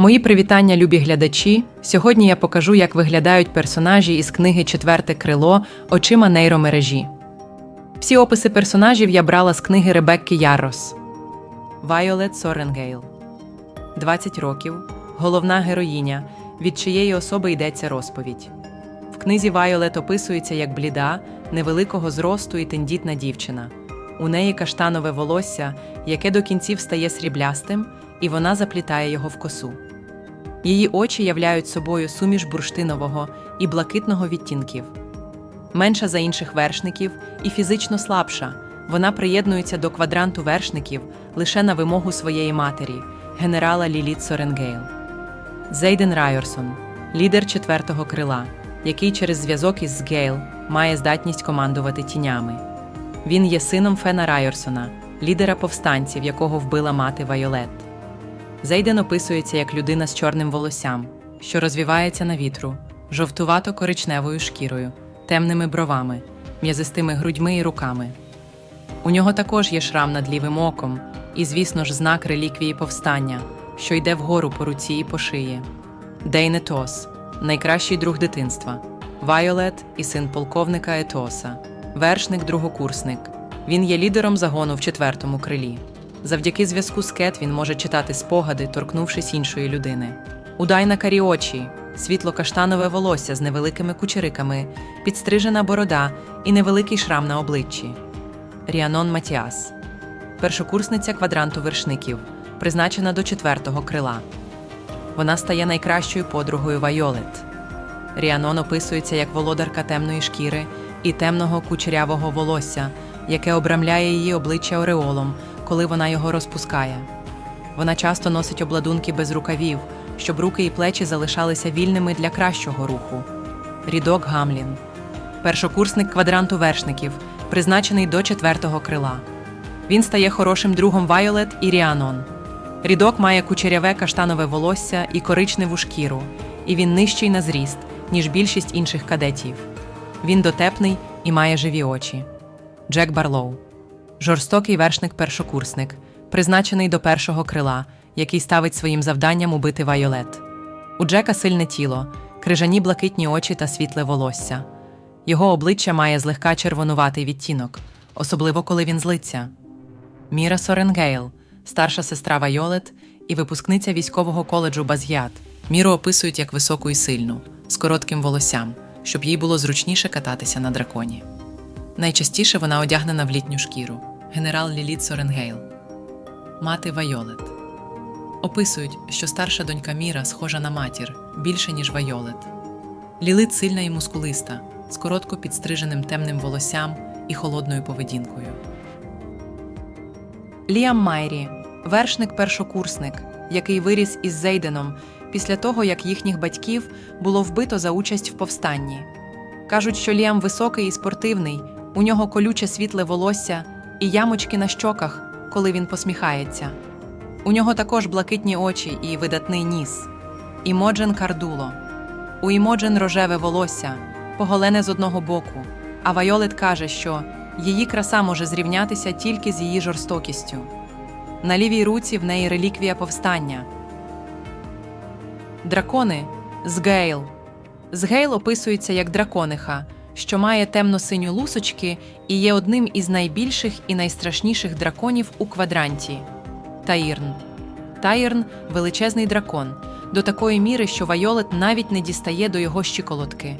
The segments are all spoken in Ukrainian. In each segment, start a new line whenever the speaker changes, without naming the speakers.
Мої привітання, любі глядачі. Сьогодні я покажу, як виглядають персонажі із книги Четверте крило очима нейромережі. Всі описи персонажів я брала з книги Ребекки Яррос. Вайолет Соренгейл. 20 років. Головна героїня, від чиєї особи йдеться розповідь. В книзі Вайолет описується як бліда, невеликого зросту і тендітна дівчина. У неї каштанове волосся, яке до кінців стає сріблястим, і вона заплітає його в косу. Її очі являють собою суміш бурштинового і блакитного відтінків. Менша за інших вершників і фізично слабша, вона приєднується до квадранту вершників лише на вимогу своєї матері, генерала Ліліт Соренгейл. Зейден Райорсон, лідер четвертого крила, який через зв'язок із Гейл має здатність командувати тінями. Він є сином Фена Райорсона, лідера повстанців, якого вбила мати Вайолет. Зейден описується як людина з чорним волоссям, що розвівається на вітру, жовтувато-коричневою шкірою, темними бровами, м'язистими грудьми і руками. У нього також є шрам над лівим оком, і, звісно ж, знак реліквії повстання, що йде вгору по руці і по шиї. Дейн Етос – найкращий друг дитинства, Вайолет і син полковника Етоса, вершник другокурсник. Він є лідером загону в четвертому крилі. Завдяки зв'язку з Кет він може читати спогади, торкнувшись іншої людини. Удайна карі очі, світло-каштанове волосся з невеликими кучериками, підстрижена борода і невеликий шрам на обличчі. Ріанон Матіас, першокурсниця квадранту вершників, призначена до четвертого крила. Вона стає найкращою подругою Вайолет. Ріанон описується як володарка темної шкіри і темного кучерявого волосся, яке обрамляє її обличчя ореолом, коли вона його розпускає. Вона часто носить обладунки без рукавів, щоб руки і плечі залишалися вільними для кращого руху. Рідок Гамлін, першокурсник квадранту вершників, призначений до четвертого крила. Він стає хорошим другом Вайолет і Ріанон. Рідок має кучеряве каштанове волосся і коричневу шкіру, і він нижчий на зріст, ніж більшість інших кадетів. Він дотепний і має живі очі. Джек Барлоу жорстокий вершник-першокурсник, призначений до першого крила, який ставить своїм завданням убити Вайолет. У Джека сильне тіло, крижані блакитні очі та світле волосся. Його обличчя має злегка червонуватий відтінок, особливо коли він злиться. Міра Соренгейл, старша сестра Вайолет і випускниця військового коледжу Базгіат. Міру описують як високу і сильну, з коротким волоссям, щоб їй було зручніше кататися на драконі. Найчастіше вона одягнена в літню шкіру. Генерал Ліліт Соренгейл. Мати Вайолет. Описують, що старша донька Міра схожа на матір більше, ніж Вайолет. Лілит сильна і мускулиста, з коротко підстриженим темним волоссям і холодною поведінкою. Ліам Майрі вершник-першокурсник, який виріс із Зейденом після того, як їхніх батьків було вбито за участь в повстанні. Кажуть, що Ліам високий і спортивний, у нього колюче світле волосся і ямочки на щоках, коли він посміхається. У нього також блакитні очі і видатний ніс. Імоджен Кардуло. У Імоджен рожеве волосся, поголене з одного боку, а Вайолет каже, що її краса може зрівнятися тільки з її жорстокістю. На лівій руці в неї реліквія повстання. Дракони з Гейл. Описується як дракониха, що має темно-синю лусочки і є одним із найбільших і найстрашніших драконів у квадранті. Таїрн. Таїрн величезний дракон, до такої міри, що Вайолет навіть не дістає до його щиколотки.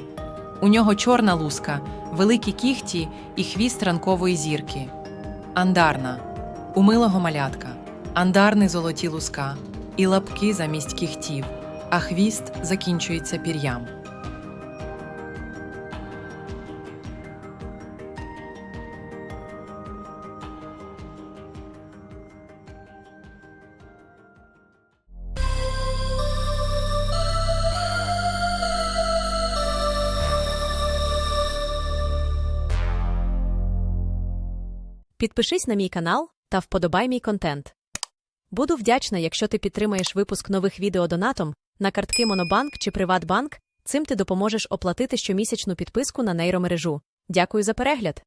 У нього чорна луска, великі кігті і хвіст ранкової зірки. Андарна у милого малятка, андарни золоті луска, і лапки замість кігтів, а хвіст закінчується пір'ям.
Підпишись на мій канал та вподобай мій контент. Буду вдячна, якщо ти підтримаєш випуск нових відео донатом на картки Монобанк чи Приватбанк. Цим ти допоможеш оплатити щомісячну підписку на нейромережу. Дякую за перегляд!